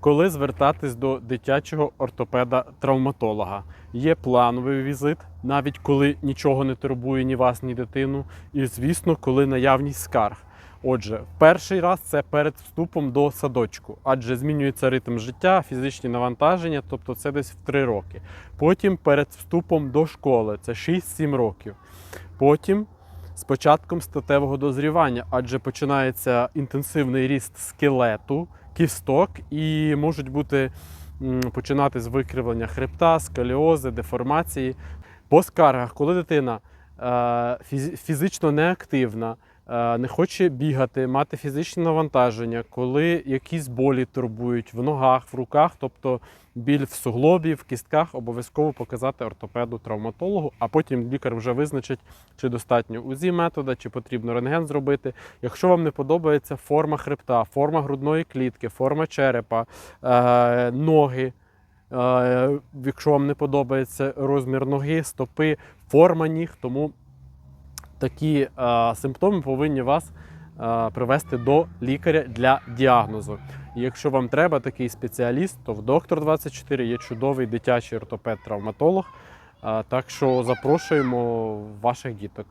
Коли звертатись до дитячого ортопеда-травматолога? Є плановий візит, навіть коли нічого не турбує ні вас, ні дитину. І, звісно, коли наявність скарг. Отже, перший раз це перед вступом до садочку, адже змінюється ритм життя, фізичні навантаження, тобто це десь в 3 роки. Потім перед вступом до школи, це 6-7 років. Потім з початком статевого дозрівання, адже починається інтенсивний ріст скелету, кісток і можуть бути починати з викривлення хребта, сколіози, деформації. По скаргах, коли дитина е, фізично неактивна, не хоче бігати, мати фізичне навантаження, коли якісь болі турбують в ногах, в руках, тобто біль в суглобі, в кістках, обов'язково показати ортопеду, травматологу, а потім лікар вже визначить, чи достатньо УЗІ метода, чи потрібно рентген зробити. Якщо вам не подобається форма хребта, форма грудної клітки, форма черепа, е, ноги. Е, Якщо вам не подобається розмір ноги, стопи, форма ніг, тому такі е, симптоми повинні вас е, привести до лікаря для діагнозу. І якщо вам треба такий спеціаліст, то в доктор 24 є чудовий дитячий ортопед-травматолог. Е, Так що запрошуємо ваших діток.